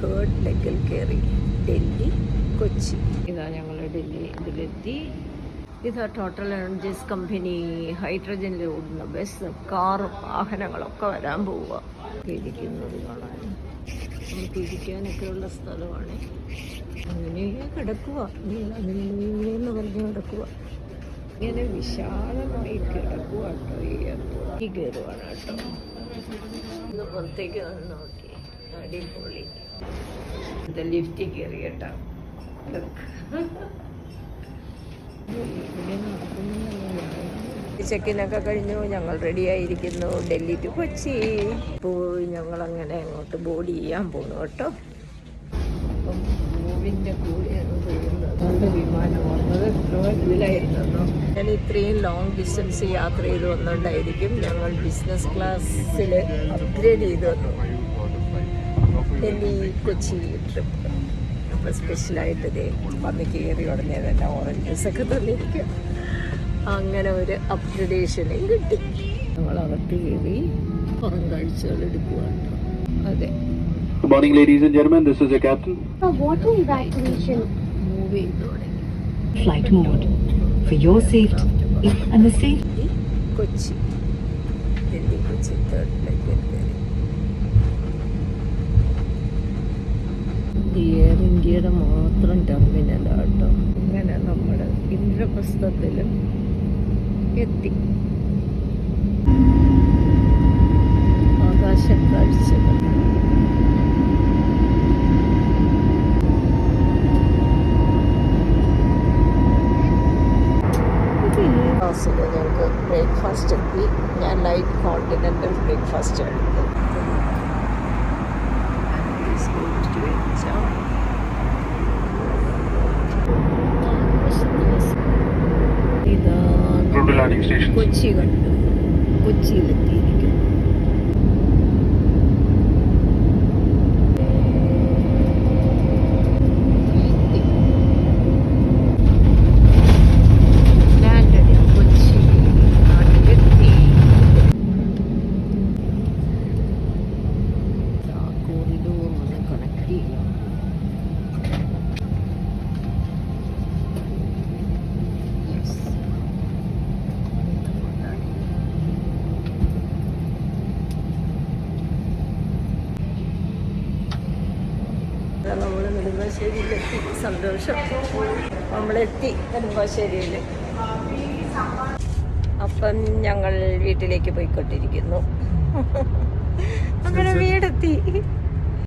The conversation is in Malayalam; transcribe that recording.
തേർഡ് ലെഗിൽ കയറി ഡൽഹി കൊച്ചി. ഇതാ ഞങ്ങൾ ഡൽഹി ഇതിലെത്തി. ഇതാ ടോട്ടൽ എനർജീസ് കമ്പനി ഹൈഡ്രജനിൽ ഓടുന്ന ബസ് കാറും വാഹനങ്ങളൊക്കെ വരാൻ പോവുക ഇരിക്കുന്നത് കാണാൻ. നമുക്ക് ഇരിക്കാനൊക്കെയുള്ള സ്ഥലമാണ്. അങ്ങനെ കിടക്കുക അങ്ങനെയെന്ന് പറഞ്ഞ് കിടക്കുക ഇങ്ങനെ വിശാലമായി കിടക്കുക കേട്ടോ ഈ എയർപോർട്ട് ഈ കയറുവാണ് കേട്ടോ. ഒന്ന് പുറത്തേക്ക് വന്ന് നോക്കി. അടിപൊളി. ഇത് ലിഫ്റ്റിൽ കയറി കേട്ടോ. ചെക്കിനൊക്കെ കഴിഞ്ഞു. ഞങ്ങൾ റെഡി ആയിരിക്കുന്നു. ഡൽഹി ടു കൊച്ചി. പോയി ഞങ്ങൾ അങ്ങനെ അങ്ങോട്ട് ബോഡി ചെയ്യാൻ പോകുന്നു കേട്ടോ. അപ്പം മൂവിന്റെ കൂടെയാണ് അതുകൊണ്ട് വിമാനം വന്നത് ഇതിലായിരുന്നു ഞാൻ ഇത്രയും ലോങ് ഡിസ്റ്റൻസ് യാത്ര ചെയ്ത് വന്നുകൊണ്ടായിരിക്കും ഞങ്ങൾ ബിസിനസ് ക്ലാസ്സിൽ അപ്ഗ്രേഡ് ചെയ്ത് വന്നു. ഡൽഹി കൊച്ചി ട്രിപ്പ് അപ്പോൾ സ്പെഷ്യലായിട്ട് ഇതേ വന്ന് കയറി ഉടനെ തന്നെ ഓറഞ്ചസൊക്കെ തന്നിരിക്കും അങ്ങനെ ഒരു അപ്ഗ്രഡേഷനും കിട്ടി നമ്മളകത്ത് കയറി പുറം കാഴ്ചകൾ എടുക്കുകയാണ് അതെ Good morning, ladies and gentlemen. This is your captain. A water evacuation തുടങ്ങി flight mode for your safety and the safety Kochi Delhi, Kochi, third കയറി ഇന്ത്യയുടെ മാത്രം ടെർമിനലാട്ടോ ഇങ്ങനെ നമ്മൾ ഇന്ദ്രപ്രസ്ഥത്തിൽ എത്തി. ആകാശ കാഴ്ചകൾ ഞങ്ങൾക്ക് ബ്രേക്ക്ഫാസ്റ്റ് എത്തി. ഞാൻ ലൈറ്റ് കോണ്ടിനെന്റൽ ബ്രേക്ക്ഫാസ്റ്റ് എടുത്തു. Stations. കൊച്ചി കണ്ടു നമ്മൾ നെടുമ്പാശ്ശേരിയിലെത്തി? സന്തോഷം. നമ്മളെത്തി നെടുമ്പാശ്ശേരിയിൽ അപ്പം ഞങ്ങൾ വീട്ടിലേക്ക് പോയിക്കൊണ്ടിരിക്കുന്നു. അങ്ങനെ വീടെത്തി.